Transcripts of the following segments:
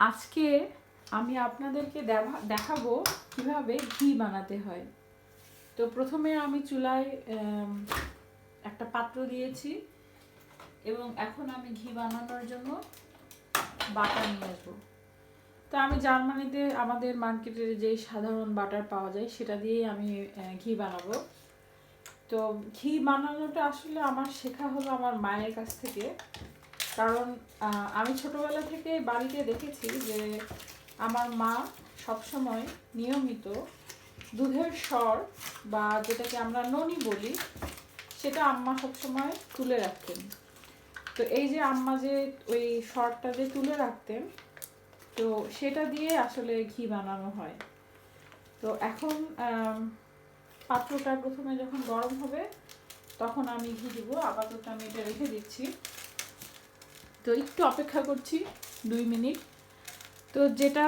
আজকে আমি আপনাদেরকে দেখাবো কীভাবে ঘি বানাতে হয়। তো প্রথমে আমি চুলায় একটা পাত্র দিয়েছি এবং এখন আমি ঘি বানানোর জন্য বাটার নিয়ে আসব। তো আমি জার্মানিতে আমাদের মার্কেটের যে সাধারণ বাটার পাওয়া যায়, সেটা দিয়েই আমি ঘি বানাবো। তো ঘি বানানোটা আসলে আমার শেখা হলো আমার মায়ের কাছ থেকে। কারণ আমি ছোটবেলা থেকে বাড়িতে দেখেছি যে আমার মা সবসময় নিয়মিত দুধের স্বর বা যেটাকে আমরা ননি বলি, সেটা আম্মা সবসময় তুলে রাখতেন। তো এই যে আম্মা যে ওই স্বরটা যে তুলে রাখতেন, তো সেটা দিয়ে আসলে ঘি বানানো হয়। তো এখন পাত্রটা প্রথমে যখন গরম হবে, তখন আমি ঘি দিব, আপাতত আমি এটা রেখে দিচ্ছি। তো একটু অপেক্ষা করছি, দুই মিনিট। তো যেটা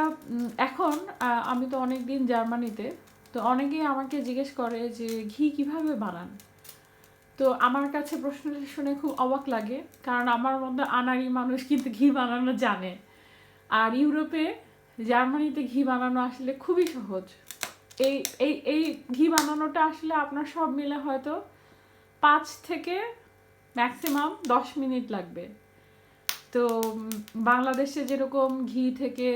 এখন আমি তো অনেক দিন জার্মানিতে, তো অনেকেই আমাকে জিজ্ঞেস করে যে, ঘি কীভাবে বানান? তো আমার কাছে প্রশ্নটা শুনে খুব অবাক লাগে, কারণ আমার মধ্যে আনাড়ি মানুষ কিন্তু ঘি বানানো জানে। আর ইউরোপে জার্মানিতে ঘি বানানো আসলে খুবই সহজ। এই এই এই ঘি বানানোটা আসলে আপনার সব মিলে হয়তো পাঁচ থেকে ম্যাক্সিমাম দশ মিনিট লাগবে। তো বাংলাদেশে যেরকম ঘি থেকে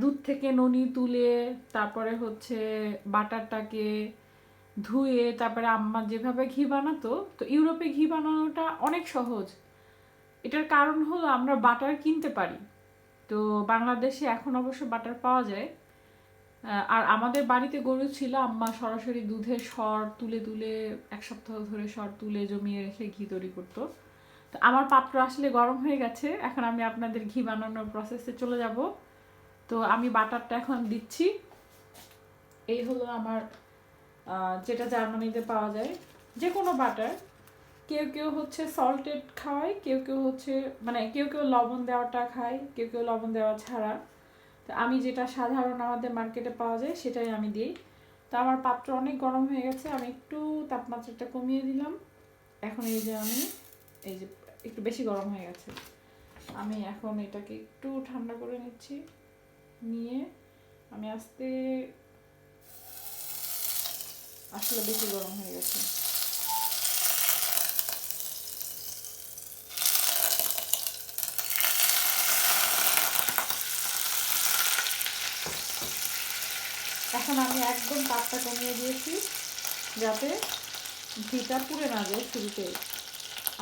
দুধ থেকে ননি তুলে, তারপরে হচ্ছে বাটারটাকে ধুয়ে, তারপরে আম্মা যেভাবে ঘি বানাতো, তো ইউরোপে ঘি বানানোটা অনেক সহজ। এটার কারণ হলো আমরা বাটার কিনতে পারি। তো বাংলাদেশে এখন অবশ্য বাটার পাওয়া যায়। আর আমাদের বাড়িতে গরু ছিল, আম্মা সরাসরি দুধের সর তুলে তুলে এক সপ্তাহ ধরে সর তুলে জমিয়ে রেখে ঘি তৈরি করতো। তো আমার পাত্র আসলে গরম হয়ে গেছে, এখন আমি আপনাদের ঘি বানানোর প্রসেসে চলে যাব। তো আমি বাটারটা এখন দিচ্ছি। এই হলো আমার যেটা জার্মানিতে পাওয়া যায়। যে কোনো বাটার। কেউ কেউ হচ্ছে সল্টেড খাওয়ায় কেউ কেউ হচ্ছে মানে কেউ কেউ লবণ দেওয়াটা খায়, কেউ কেউ লবণ দেওয়া ছাড়া। তো আমি যেটা সাধারণ আমাদের মার্কেটে পাওয়া যায়, সেটাই আমি দিই। তো আমার পাত্র অনেক গরম হয়ে গেছে, আমি একটু তাপমাত্রাটা কমিয়ে দিলাম। এখন এই যে আমি, এই যে একটু বেশি গরম হয়ে গেছে। আমি এখন এটাকে একটু ঠান্ডা করে নিচ্ছি। নিয়ে আমি আস্তে আসলে বেশি গরম হয়ে গেছে। এখন আমি একদম তাপটা কমিয়ে দিয়েছি যাতে ঘিটা পুড়ে না যায় শুরুতে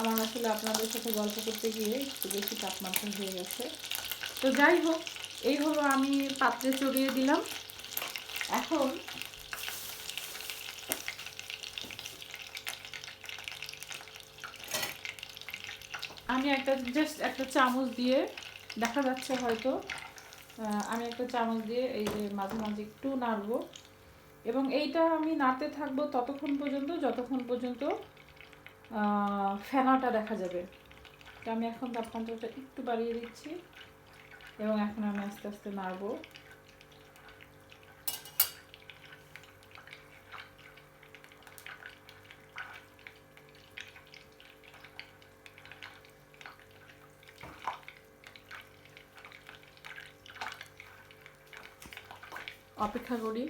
আমার আসলে আপনাদের সাথে গল্প করতে গিয়ে একটু বেশি তাপমাত্রা হয়ে গেছে। তো যাই হোক, এই হলো আমি পাত্রে চড়িয়ে দিলাম। এখন আমি একটা জাস্ট একটা চামচ দিয়ে, দেখা যাচ্ছে হয়তো আমি একটা চামচ দিয়ে এই যে মাঝে মাঝে একটু নাড়বো। এবং এইটা আমি নাড়তে থাকব ততক্ষণ পর্যন্ত, যতক্ষণ পর্যন্ত ফেনাটা দেখা যাবে। তো আমি এখন তাপমাত্রাটা একটু বাড়িয়ে দিচ্ছি এবং এখন আমি আস্তে আস্তে নাড়বো। অপেক্ষা করি।